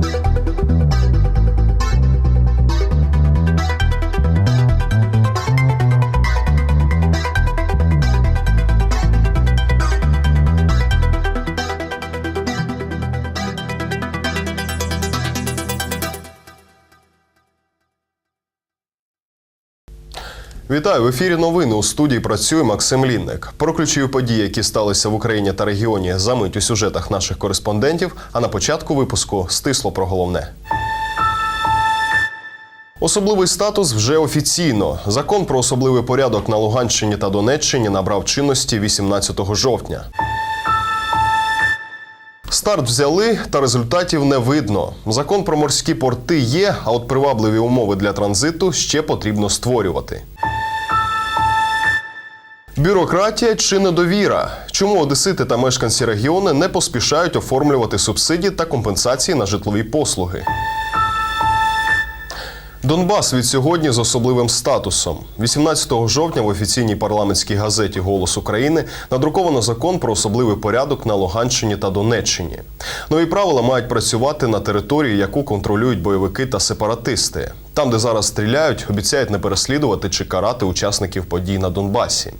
thank you Вітаю в ефірі. Новини у студії працює Максим Лінник. Про ключові події, які сталися в Україні та регіоні, за мить у сюжетах наших кореспондентів. А на початку випуску стисло про головне. Особливий статус вже офіційно. Закон про особливий порядок на Луганщині та Донеччині набрав чинності 18 жовтня. Старт взяли, та результатів не видно. Закон про морські порти є, а от привабливі умови для транзиту ще потрібно створювати. Бюрократія чи недовіра? Чому одесити та мешканці регіону не поспішають оформлювати субсидії та компенсації на житлові послуги? Донбас від сьогодні з особливим статусом. 18 жовтня в офіційній парламентській газеті Голос України надруковано закон про особливий порядок на Луганщині та Донеччині. Нові правила мають працювати на території, яку контролюють бойовики та сепаратисти. Там, де зараз стріляють, обіцяють не переслідувати чи карати учасників подій на Донбасі.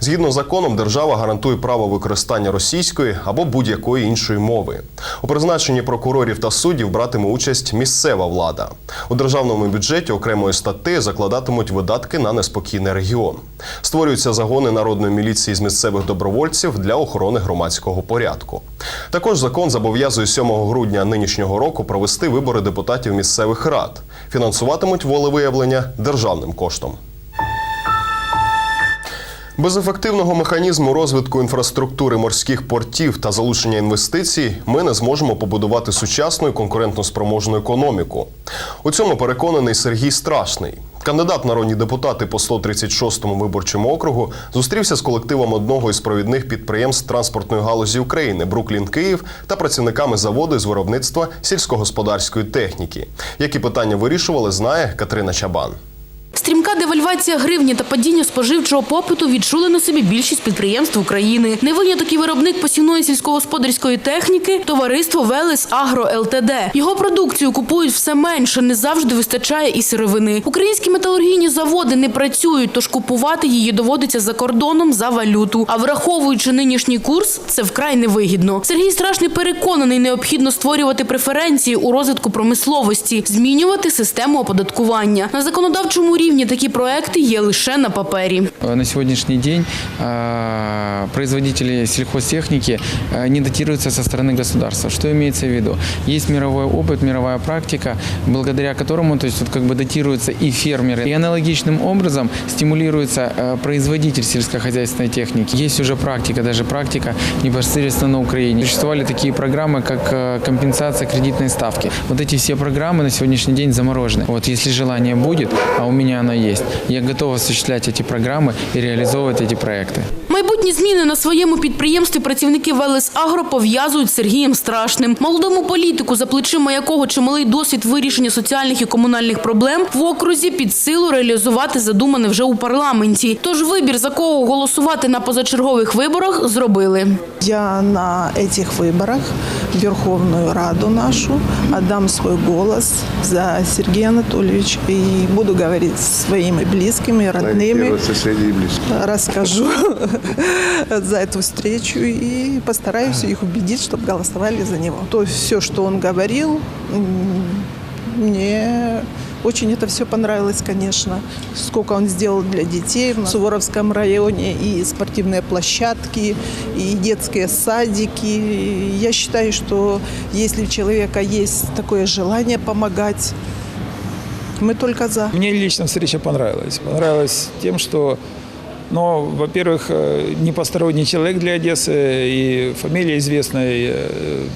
Згідно з законом, держава гарантує право використання російської або будь-якої іншої мови. У призначенні прокурорів та суддів братиме участь місцева влада. У державному бюджеті окремої статті закладатимуть видатки на неспокійний регіон. Створюються загони народної міліції з місцевих добровольців для охорони громадського порядку. Також закон зобов'язує 7 грудня нинішнього року провести вибори депутатів місцевих рад. Фінансуватимуть волевиявлення державним коштом. Без ефективного механізму розвитку інфраструктури морських портів та залучення інвестицій ми не зможемо побудувати сучасну і конкурентноспроможну економіку. У цьому переконаний Сергій Страшний. Кандидат народні депутати по 136-му виборчому округу зустрівся з колективом одного із провідних підприємств транспортної галузі України Бруклін Київ та працівниками заводу з виробництва сільськогосподарської техніки. Які питання вирішували, знає Катерина Чабан. Стрімка девальвація гривні та падіння споживчого попиту відчули на собі більшість підприємств України. Не виняток і виробник посівної сільськогосподарської техніки товариство Велес Агро ЛТД. Його продукцію купують все менше, не завжди вистачає і сировини. Українські металургійні заводи не працюють, тож купувати її доводиться за кордоном за валюту. А враховуючи нинішній курс, це вкрай невигідно. Сергій Страшний переконаний, необхідно створювати преференції у розвитку промисловості, змінювати систему оподаткування. На законодавчому рівні такі проекти є лише на папері. На сегодняшний день э, производители сельхозтехники э, не датируются со стороны государства. Что имеется в виду? Есть мировой опыт, мировая практика, благодаря которому то есть, вот, как бы датируются и фермеры. И аналогичным образом стимулируется э, производитель сельскохозяйственной техники. Есть уже практика, даже практика непосредственно на Украине. Существовали такие программы, как э, компенсация кредитной ставки. Вот эти все программы на сегодняшний день заморожены. Вот если желание будет, а у меня оно есть, я готов осуществлять эти программы и реализовывать эти проекты. Майбутні зміни на своєму підприємстві працівники Велес Агро пов'язують з Сергієм Страшним. Молодому політику, за плечима якого чималий досвід вирішення соціальних і комунальних проблем в окрузі під силу реалізувати задумане вже у парламенті. Тож вибір за кого голосувати на позачергових виборах зробили. Я на этих выборах в Верховную Раду нашу отдам свой голос за Сергея Анатольевича и буду говорить со своими близкими, родными. Ориентироваться среди близких. Расскажу за эту встречу и постараюсь их убедить, чтобы голосовали за него. То все, что он говорил, мне очень это все понравилось, конечно. Сколько он сделал для детей в Суворовском районе, и спортивные площадки, и детские садики. Я считаю, что если у человека есть такое желание помогать, мы только за. Мне лично встреча понравилась. Понравилась тем, что, ну, во-первых, э, не посторонний человек для Одессы, и фамилия известная, э,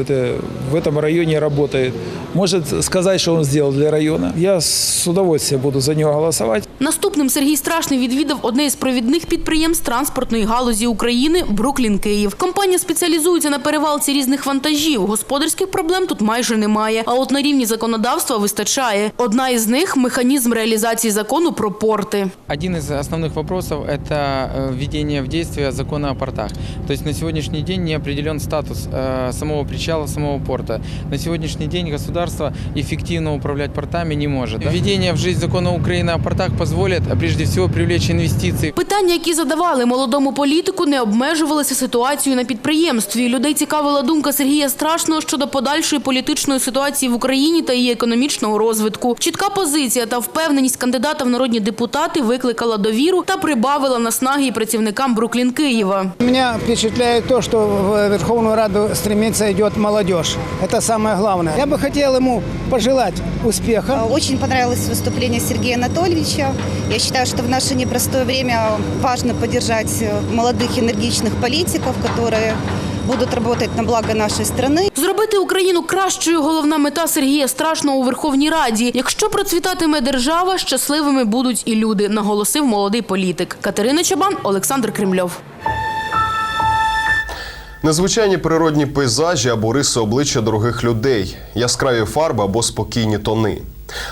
это, в этом районе работает. может сказать, что он сделал для района. Я с удовольствием буду за него голосовать. Наступним Сергій Страшний відвідав одне із провідних підприємств транспортної галузі України Бруклін Київ. Компанія спеціалізується на перевалці різних вантажів. Господарських проблем тут майже немає. А от на рівні законодавства вистачає. Одна із них механізм реалізації закону про порти. Один из основных вопросов – это э, введение в действие закона о портах. То есть на сегодняшний день не определен статус э, самого причала, самого порта. На сегодняшний день государство эффективно управлять портами не может. Введение в жизнь закона Украины о портах позволит, а прежде всего, привлечь инвестиции Питання, які задавали молодому політику, не обмежувалися ситуацією на підприємстві. Людей цікавила думка Сергія Страшного щодо подальшої політичної ситуації в Україні та її економічного розвитку. Чітка позиція та впевненість кандидата в народні депутати викликала довіру та прибавила наснаги і працівникам Бруклін Києва. Меня впечатляет то, что в Верховную Раду стремится идет молодежь. Это самое главное. Я бы хотел ему пожелать успеха. Очень понравилось выступление Сергея Анатольевича. Я считаю, что в наше непростое время важно поддержать э, молодых энергичных политиков, которые будут работать на благо нашей страны. Зробити Україну кращою головна мета Сергія Страшного у Верховній Раді. Якщо процвітатиме держава, щасливими будуть і люди, наголосив молодий політик. Катерина Чабан, Олександр Кремльов. Незвичайні природні пейзажі або риси обличчя дорогих людей, яскраві фарби або спокійні тони.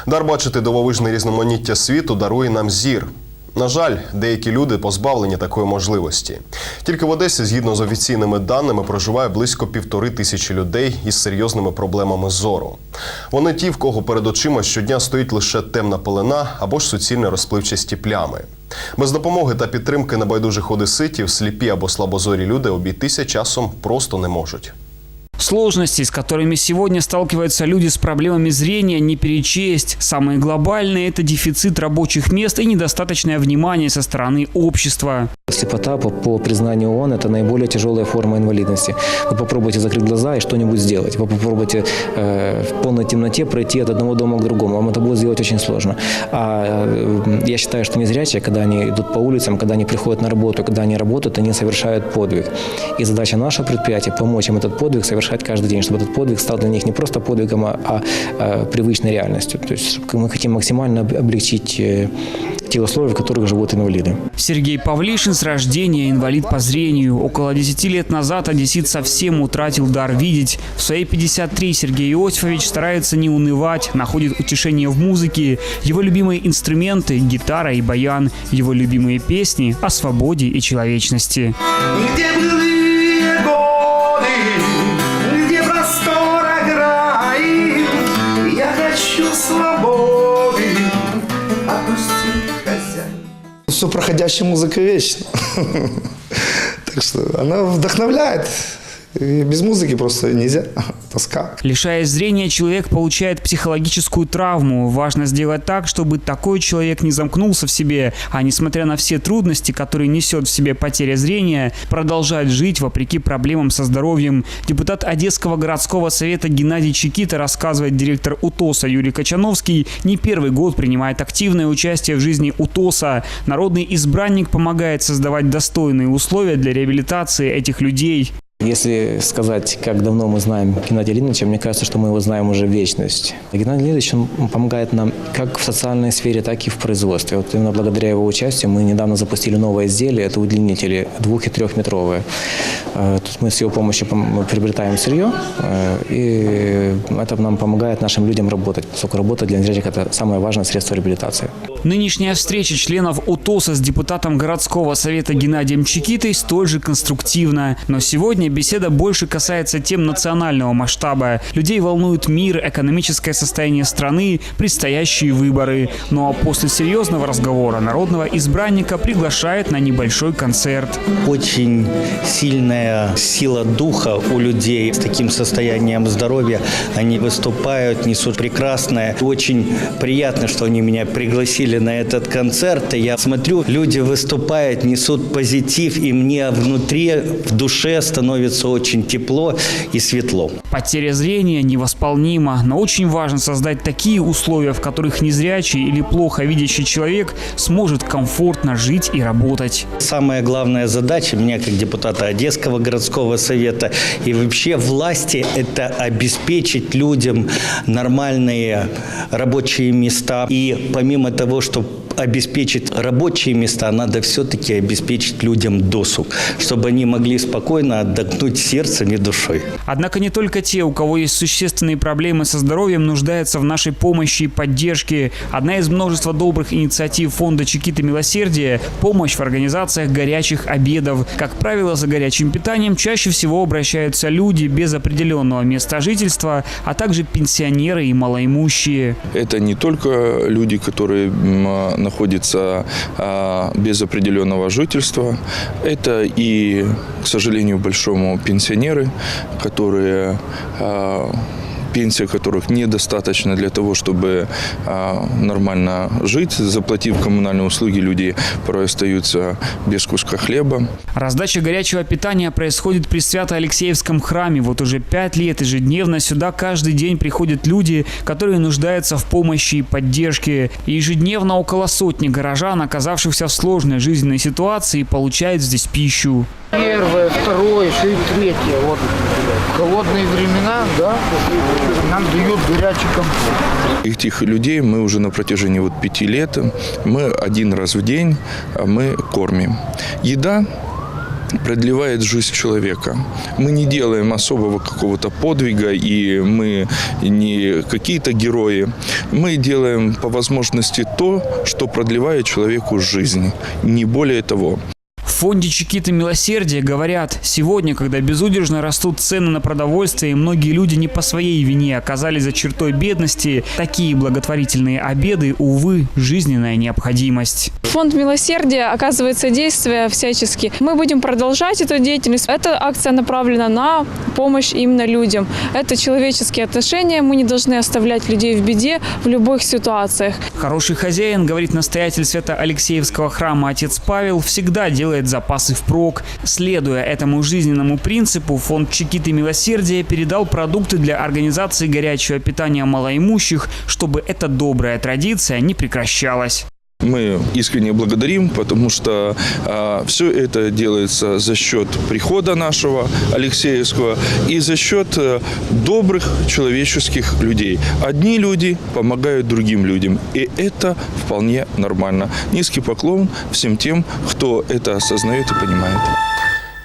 Дар бачити дивовижне різноманіття світу дарує нам зір. На жаль, деякі люди позбавлені такої можливості. Тільки в Одесі, згідно з офіційними даними, проживає близько півтори тисячі людей із серйозними проблемами зору. Вони ті, в кого перед очима щодня стоїть лише темна пелена або ж суцільні розпливчасті плями. Без допомоги та підтримки небайдужих одеситів сліпі або слабозорі люди обійтися часом просто не можуть. Сложности, с которыми сегодня сталкиваются люди с проблемами зрения, не перечесть. Самые глобальные – это дефицит рабочих мест и недостаточное внимание со стороны общества. Слепота, по, признанию ООН, это наиболее тяжелая форма инвалидности. Вы попробуйте закрыть глаза и что-нибудь сделать. Вы попробуйте э, в полной темноте пройти от одного дома к другому. Вам это будет сделать очень сложно. А э, я считаю, что незрячие, когда они идут по улицам, когда они приходят на работу, когда они работают, они совершают подвиг. И задача нашего предприятия – помочь им этот подвиг совершать каждый день, чтобы этот подвиг стал для них не просто подвигом, а, а, э, привычной реальностью. То есть мы хотим максимально об- облегчить э, те условия, в которых живут инвалиды. Сергей Павлишин с рождения инвалид по зрению. Около 10 лет назад одессит совсем утратил дар видеть. В свои 53 Сергей Иосифович старается не унывать, находит утешение в музыке. Его любимые инструменты – гитара и баян. Его любимые песни о свободе и человечности. Где былые годы, Все проходящая музыка вечна. Так что она вдохновляет. Без музыки просто нельзя. Тоска. Лишаясь зрения, человек получает психологическую травму. Важно сделать так, чтобы такой человек не замкнулся в себе, а несмотря на все трудности, которые несет в себе потеря зрения, продолжает жить вопреки проблемам со здоровьем. Депутат Одесского городского совета Геннадий Чекита рассказывает директор УТОСа Юрий Качановский, не первый год принимает активное участие в жизни УТОСа. Народный избранник помогает создавать достойные условия для реабилитации этих людей. Если сказать, как давно мы знаем Геннадия Леонидовича, мне кажется, что мы его знаем уже вечность. Геннадий Леонидович он помогает нам как в социальной сфере, так и в производстве. Вот именно благодаря его участию мы недавно запустили новое изделие, это удлинители двух- и трехметровые. Э, Тут мы с его помощью пом- приобретаем сырье, э, и это нам помогает нашим людям работать, поскольку работа для незрячих – это самое важное средство реабилитации. Нынешняя встреча членов УТОСа с депутатом городского совета Геннадием Чекитой столь же конструктивна. Но сегодня беседа больше касается тем национального масштаба. Людей волнует мир, экономическое состояние страны, предстоящие выборы. Ну а после серьезного разговора народного избранника приглашает на небольшой концерт. Очень сильная сила духа у людей с таким состоянием здоровья. Они выступают, несут прекрасное. Очень приятно, что они меня пригласили пригласили на этот концерт. И я смотрю, люди выступают, несут позитив, и мне внутри, в душе становится очень тепло и светло. Потеря зрения невосполнима, но очень важно создать такие условия, в которых незрячий или плохо видящий человек сможет комфортно жить и работать. Самая главная задача меня как депутата Одесского городского совета и вообще власти – это обеспечить людям нормальные рабочие места. И помимо того, что обеспечить рабочие места, надо все-таки обеспечить людям досуг, чтобы они могли спокойно отдохнуть сердцем и душой. Однако не только те, у кого есть существенные проблемы со здоровьем, нуждаются в нашей помощи и поддержке. Одна из множества добрых инициатив фонда Чикита Милосердия – помощь в организациях горячих обедов. Как правило, за горячим питанием чаще всего обращаются люди без определенного места жительства, а также пенсионеры и малоимущие. Это не только люди, которые м, находятся а, без определенного жительства, это и, к сожалению, большому пенсионеры, которые а, пенсия которых недостаточно для того, чтобы а, нормально жить. Заплатив коммунальные услуги, люди порой остаются без куска хлеба. Раздача горячего питания происходит при Свято-Алексеевском храме. Вот уже пять лет ежедневно сюда каждый день приходят люди, которые нуждаются в помощи и поддержке. И ежедневно около сотни горожан, оказавшихся в сложной жизненной ситуации, получают здесь пищу. Первое, второе, еще и третье. Вот холодные времена, да, нам дают горячий компот. Этих людей мы уже на протяжении вот пяти лет, мы один раз в день а, мы кормим. Еда продлевает жизнь человека. Мы не делаем особого какого-то подвига, и мы не какие-то герои. Мы делаем по возможности то, что продлевает человеку жизнь. Не более того. В фонде Чикита Милосердия говорят, сегодня, когда безудержно растут цены на продовольствие и многие люди не по своей вине оказались за чертой бедности, такие благотворительные обеды, увы, жизненная необходимость. Фонд милосердия оказывает содействие всячески. Мы будем продолжать эту деятельность. Эта акция направлена на помощь именно людям. Это человеческие отношения. Мы не должны оставлять людей в беде в любых ситуациях. Хороший хозяин, говорит настоятель Свято-Алексеевского храма отец Павел, всегда делает запасы впрок. Следуя этому жизненному принципу, фонд Чикиты Милосердия передал продукты для организации горячего питания малоимущих, чтобы эта добрая традиция не прекращалась. Мы искренне благодарим, потому что все это делается за счет прихода нашего Алексеевского и за счет э, добрых человеческих людей. Одни люди помогают другим людям, и это вполне нормально. Низкий поклон всем тем, кто это осознает и понимает.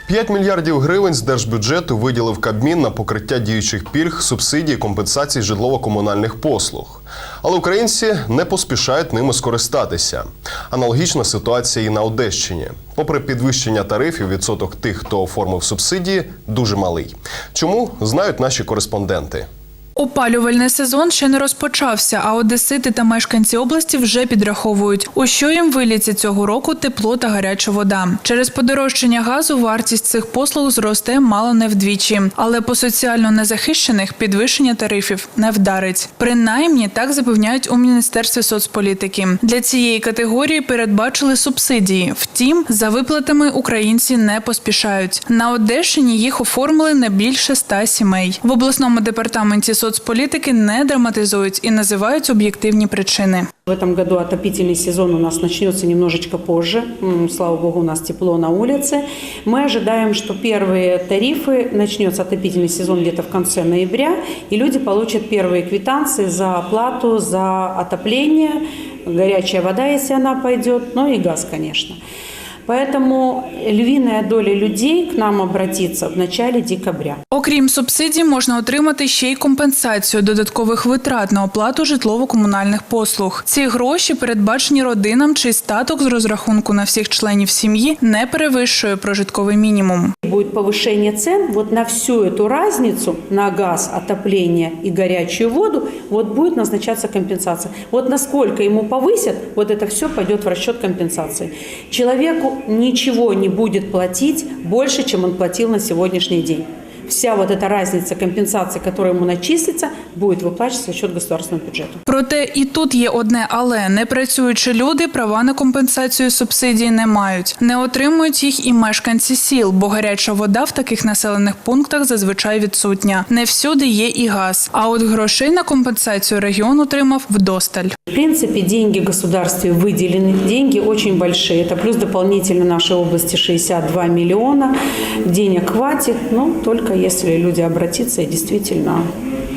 5 мільярдів гривень з держбюджету виділив Кабмін на покриття діючих пільг, субсидій, компенсацій житлово-комунальних послуг. Але українці не поспішають ними скористатися. Аналогічна ситуація і на Одещині. Попри підвищення тарифів, відсоток тих, хто оформив субсидії, дуже малий. Чому знають наші кореспонденти? Опалювальний сезон ще не розпочався, а одесити та мешканці області вже підраховують, у що їм виліться цього року тепло та гаряча вода. Через подорожчання газу вартість цих послуг зросте мало не вдвічі, але по соціально незахищених підвищення тарифів не вдарить. Принаймні так запевняють у міністерстві соцполітики. Для цієї категорії передбачили субсидії. Втім, за виплатами українці не поспішають. На Одещині їх оформили не більше ста сімей. В обласному департаменті соцполітики не драматизують і називають об'єктивні причини. В этом году отопительный сезон у нас начнется немножечко позже. М, Слава богу, у нас тепло на улице. Мы ожидаем, что первые тарифы, начнется отопительный сезон где-то в конце ноября, и люди получат первые квитанции за оплату, за отопление, горячая вода, если она пойдет, ну и газ, конечно. Поэтому львиная доля людей к нам обратится в начале декабря. Окрім субсидій, можна отримати ще й компенсацію додаткових витрат на оплату житлово-комунальних послуг. Ці гроші передбачені родинам, чий статок з розрахунку на всіх членів сім'ї не перевищує прожитковий мінімум. Будет повышение цен, вот на всю эту разницу, на газ, отопление и горячую воду, вот будет назначаться компенсация. Вот насколько ему повысят, вот это все пойдет в расчет компенсации. Человеку ничего не будет платить больше, чем он платил на сегодняшний день вся вот эта разница компенсации, которая ему начислится, будет выплачиваться за счет государственного бюджета. Проте і тут є одне але не працюючі люди права на компенсацію субсидій не мають. Не отримують їх і мешканці сіл, бо гаряча вода в таких населених пунктах зазвичай відсутня. Не всюди є і газ. А от грошей на компенсацію регіон отримав вдосталь. В принципе, деньги государстве выделены, деньги очень большие. Это плюс дополнительно нашей области 62 миллиона. Денег хватит, но только если люди обратятся и действительно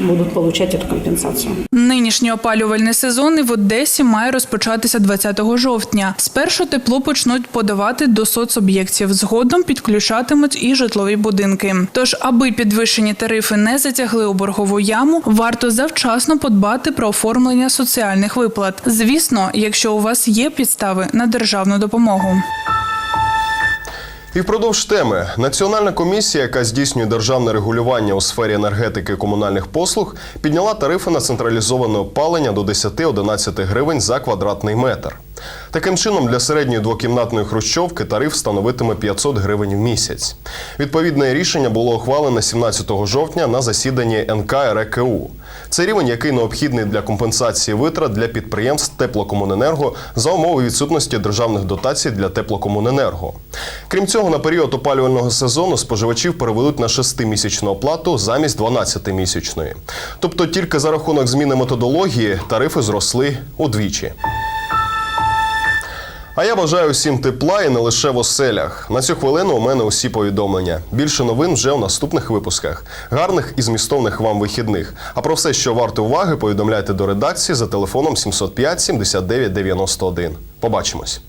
будут получать эту компенсацию. Нинішній опалювальний сезон в Одесі має розпочатися 20 жовтня. Спершу тепло почнуть подавати до соцоб'єктів. Згодом підключатимуть і житлові будинки. Тож, аби підвищені тарифи не затягли у боргову яму, варто завчасно подбати про оформлення соціальних виплат. Звісно, якщо у вас є підстави на державну допомогу. І впродовж теми Національна комісія, яка здійснює державне регулювання у сфері енергетики і комунальних послуг, підняла тарифи на централізоване опалення до 10-11 гривень за квадратний метр. Таким чином, для середньої двокімнатної хрущовки тариф становитиме 500 гривень в місяць. Відповідне рішення було ухвалене 17 жовтня на засіданні НК РКУ. Це рівень, який необхідний для компенсації витрат для підприємств теплокомуненерго за умови відсутності державних дотацій для теплокомуненерго. Крім цього, на період опалювального сезону споживачів переведуть на 6-місячну оплату замість 12-місячної. Тобто тільки за рахунок зміни методології тарифи зросли удвічі. А я бажаю всім тепла і не лише в оселях. На цю хвилину у мене усі повідомлення. Більше новин вже у наступних випусках. Гарних і змістовних вам вихідних. А про все, що варто уваги, повідомляйте до редакції за телефоном 705 79 91. Побачимось.